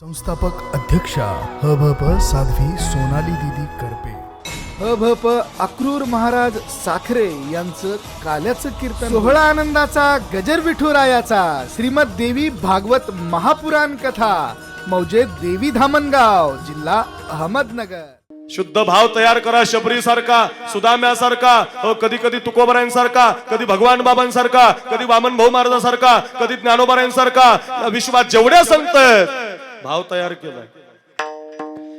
संस्थापक अध्यक्षा हभप साध्वी सोनाली दिदी करपे. हभप अक्रूर महाराज साखरे यांचं काल्याचं कीर्तन. सोहळा आनंदाचा गजर विठुरायाचा श्रीमद देवी भागवत महापुराण कथा मौजे देवी धामणगाव जिल्हा अहमदनगर. शुद्ध भाव तयार करा शबरी सारखा सुदाम्यासारखा अ, कधी कधी तुकोबरायांसारखा कधी भगवान बाबांसारखा कधी वामन भाऊ महाराजांसारखा कधी ज्ञानोबरायांसारखा विश्वात जेवढ्या संत आहेत भाव तयार केलाय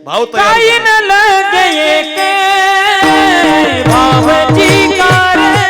भाव तयार केलाय. भावची कारण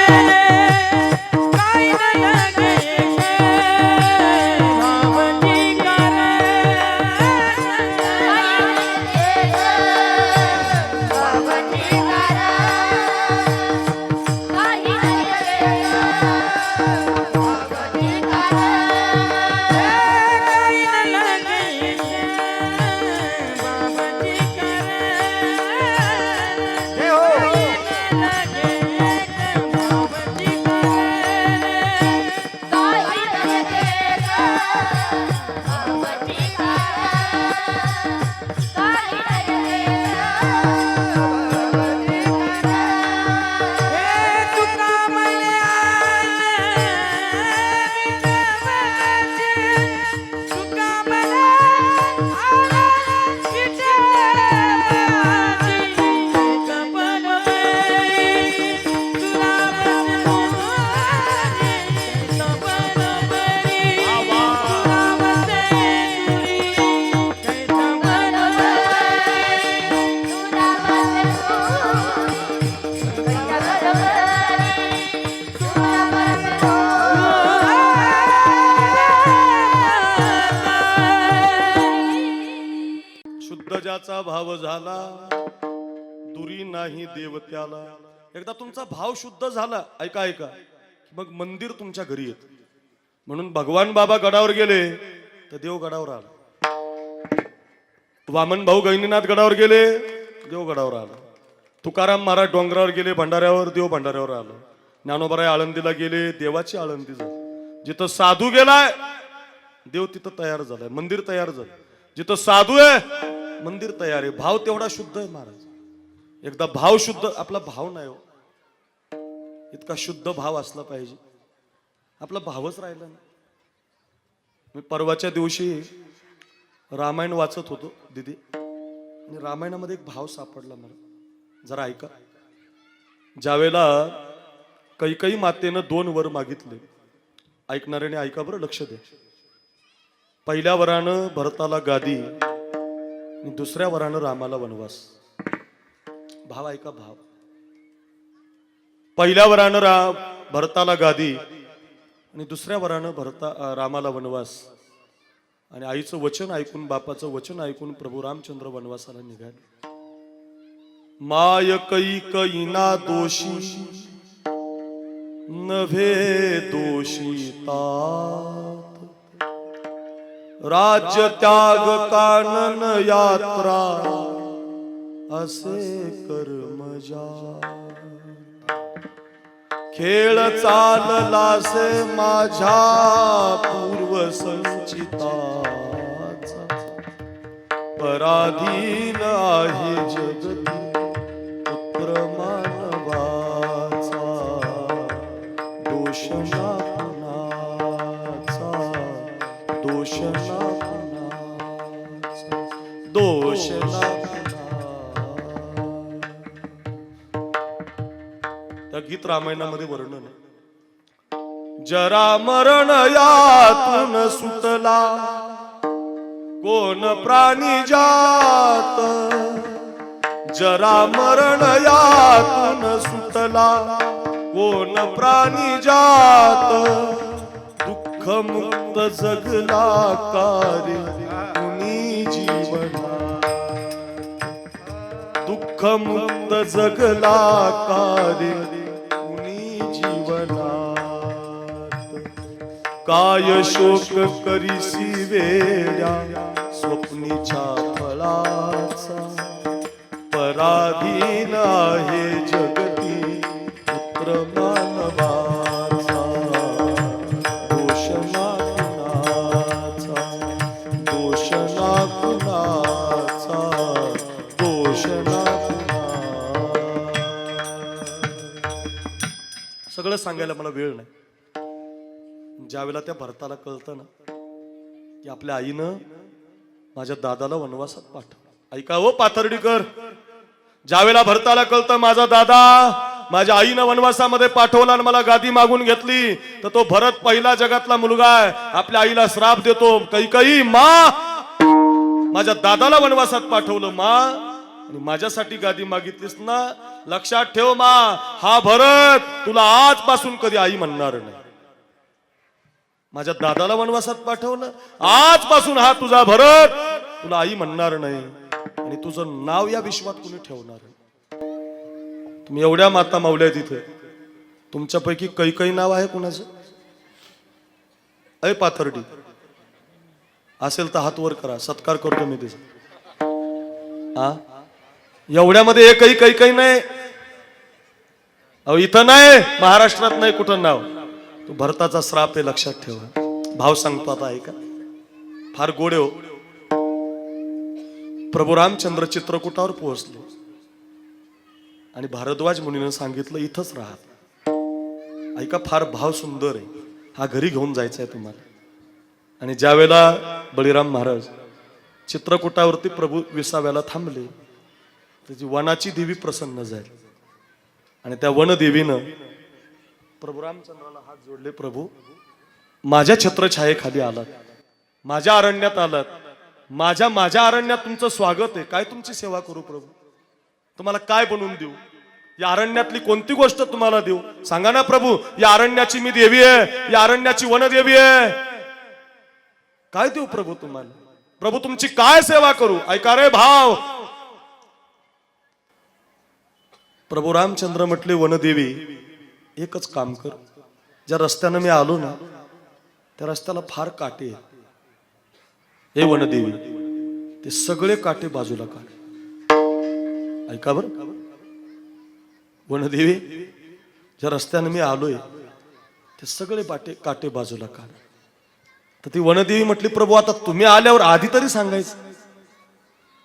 शुद्ध ज्याचा भाव झाला दुरी नाही देवत्याला. एकदा तुमचा भाव शुद्ध झाला ऐका ऐका मग मंदिर तुमच्या घरी येत. म्हणून भगवान बाबा गडावर गेले तर देव गडावर आला. वामन भाऊ गैनीनाथ गडावर गेले देव गडावर आला. तुकाराम महाराज डोंगरावर गेले भंडाऱ्यावर देव भंडाऱ्यावर आला. ज्ञानोबराय आळंदीला गेले देवाची आळंदी झाली. जिथं साधू गेलाय देव तिथं तयार झालाय मंदिर तयार झालं. जिथं साधू आहे मंदिर तयार आहे. भाव तेवढा शुद्ध आहे महाराज. एकदा भाव शुद्ध आपला भाव नाही हो. इतका शुद्ध भाव असला पाहिजे. आपला भावच राहिला नाही. मी परवाच्या दिवशी रामायण वाचत होतो दिदी. आणि रामायणामध्ये एक भाव सापडला मला. जरा ऐका. ज्यावेळेला कैकई मातेनं दोन वर मागितले. ऐकणाऱ्याने ऐका बरं लक्ष द्या. पहिल्या वरानं भरताला गादी आणि दुसऱ्या वरानं रामाला वनवास. भाव ऐका भाव? पहिल्या वरानं रा भरताला गादी आणि दुसऱ्या वरानं भरता रामाला वनवास. आणि आईचं वचन ऐकून बापाचं वचन ऐकून प्रभू रामचंद्र वनवासाला निघाले. माय कई कैना दोषी नव्हे दोषी राज्य त्याग कानन यात्रा असे कर्मजा खेळ चाललासे माझ्या पूर्व संचिता पराधीन आहे जगती. गीत रामायणामध्ये वर्णन जरा मरण यातून सुटला. कोण प्राणी जात? जरा मरण यातून सुटला. कोण प्राणी जात? दुःख मुक्त जगला कार्य कुणी जीवना दुःख मुक्त जगला कार्य काय शोक करीसी वेड्या? स्वप्नीच्या फळाचा पराधीन आहे जगती पुत्र सगळं सांगायला मला वेळ नाही. ज्यावेळेला त्या भरताला कळतं ना की आपल्या आईनं माझ्या दादाला वनवासात पाठव ऐका हो पाथर्डीकर ज्यावेळेला भरताला कळतं माझा दादा माझ्या आईनं वनवासामध्ये पाठवला आणि मला गादी मागून घेतली तर तो भरत पहिला जगातला मुलगा आहे. आपल्या आईला श्राप देतो. काही काही मा! माझ्या दादाला वनवासात पाठवलं मा! आणि माझ्यासाठी गादी मागितलीस ना लक्षात ठेव मा! हा भरत तुला आजपासून कधी आई म्हणणार नाही. माझ्या दादाला वनवासात पाठवलं. आजपासून हा तुझा भरत. तुला आई म्हणणार नाही. आणि तुझं नाव या विश्वात कुणी ठेवणार नाही. तुम्ही एवढ्या माता मावल्या तिथे तुमच्यापैकी काही काही नाव आहे कुणाचं? अय पाथर्डी. असेल तर हात वर करा. सत्कार करतो मी तिचा. हा? एवढ्यामध्ये एकही काही काही नाही. अहो इथं नाही. महाराष्ट्रात नाही कुठं नाव. तो भरताचा श्राप आहे लक्षात ठेवा. भाव सांगतो आता ऐका फार गोडे हो. प्रभू रामचंद्र चित्रकूटावर पोहोचले. आणि भारद्वाज मुनीनं सांगितलं इथंच राहत ऐका फार भाव सुंदर आहे. हा घरी घेऊन जायचा आहे तुम्हाला. आणि ज्यावेळेला बळीराम महाराज चित्रकूटावरती प्रभू विसाव्याला थांबले त्याची वनाची देवी प्रसन्न झाली. आणि त्या वनदेवीनं प्रभू रामचंद्राला हात जोडले प्रभू माझ्या छत्रछायेखाली आलात. माझ्या अरण्यात आलात. माझ्या माझ्या अरण्यात तुमचं स्वागत आहे. काय तुमची सेवा करू प्रभू? तुम्हाला काय बनवून देऊ? या अरण्यातली कोणती गोष्ट तुम्हाला देऊ? सांगा ना प्रभू या अरण्याची मी देवी आहे. या अरण्याची वनदेवी आहे. काय देऊ प्रभू तुम्हाला? प्रभू तुमची काय सेवा करू? ऐका रे भाव. प्रभू रामचंद्र म्हटले वनदेवी एकच काम कर. ज्या रस्त्यानं मी आलो ना त्या रस्त्याला फार काटे हे वनदेवी ते सगळे काटे बाजूला काढ. ऐका बर. वनदेवी ज्या रस्त्यानं मी आलोय ते सगळे बाटे काटे बाजूला काढ. तर ती वनदेवी म्हटली प्रभू आता तुम्ही आल्यावर आधी तरी सांगायचं.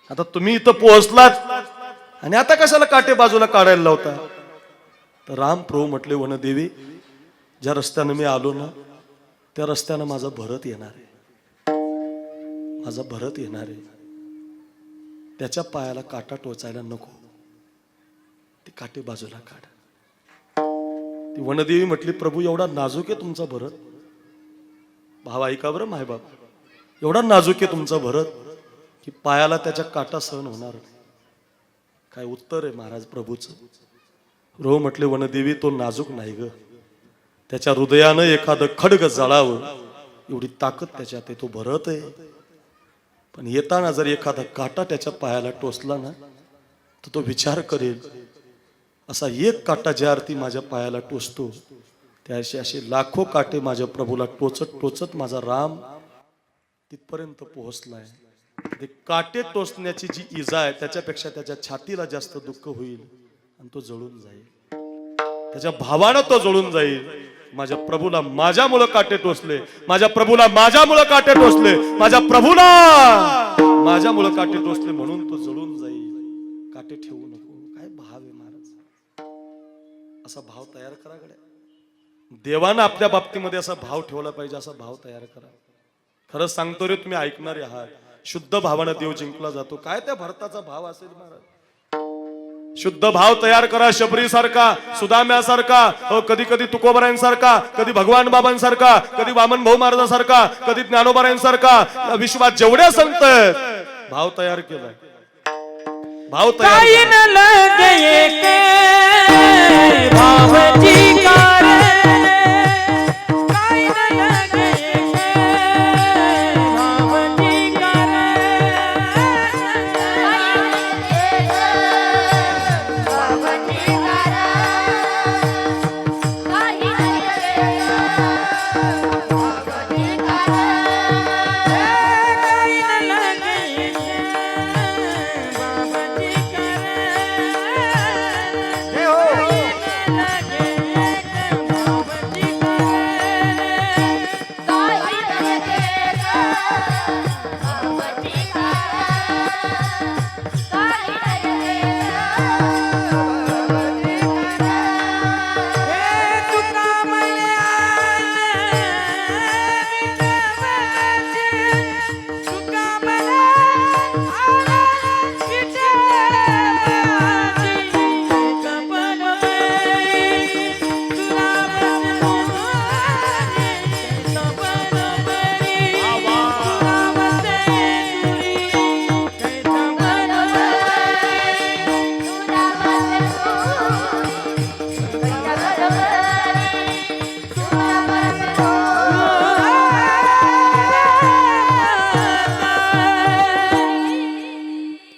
आता तुम्ही इथं पोहोचलात आणि आता कशाला काटे बाजूला काढायला लावता? राम प्रभू म्हटले वनदेवी ज्या रस्त्यानं मी आलो ना त्या रस्त्यानं माझा भरत येणार आहे. माझा भरत येणार आहे. त्याच्या पायाला काटा टोचायला नको. ती काटे बाजूला काढ. ती वनदेवी म्हटली प्रभू एवढा नाजूक आहे तुमचा भरत. भाव ऐका बरं मायबाप. एवढा नाजूक आहे तुमचा भरत की पायाला त्याच्या काटा सहन होणार नाही. काय उत्तर आहे महाराज प्रभूचं? रोह म्हटले वनदेवी तो नाजूक नाही ग. त्याच्या हृदयानं एखादं खडग जळावं. एवढी ताकद त्याच्यात आहे तो भरत आहे. पण येताना जर एखादा काटा त्याच्या पायाला टोचला ना तर तो विचार करेल असा एक काटा ज्या अर्थी माझ्या पायाला टोचतो त्याशी असे असे लाखो काटे माझ्या प्रभूला टोचत टोचत माझा राम तिथपर्यंत पोहोचलाय. ते काटे टोचण्याची जी इजा आहे त्याच्यापेक्षा त्याच्या छातीला जास्त दुःख होईल. आणि तो जळून जाईल. त्याच्या भावानं तो जळून जाईल. माझ्या प्रभूला माझ्यामुळं काटे टोचले. माझ्या प्रभूला माझ्यामुळं काटे टोचले. माझ्या प्रभूला माझ्यामुळं काटे टोचले म्हणून तो जळून जाईल. काटे ठेवू नको. काय भाव आहे महाराज? असा भाव तयार करा गड्या. देवानं आपल्या बाबतीमध्ये असा भाव ठेवला पाहिजे असा भाव तयार करा. खरंच सांगतो रे तुम्ही ऐकणारे आहात. शुद्ध भावानं देव जिंकला जातो. काय त्या भारताचा भाव असेल महाराज? शुद्ध भाव तयार करा शबरी सारखा सुदाम्यासारखा हो कधी कधी तुकोबरायांसारखा कधी भगवान बाबांसारखा कधी वामन भाऊ महाराजांसारखा कधी ज्ञानोबरायांसारखा विश्वात जेवढ्या संत भाव तयार केलाय. भाव तयार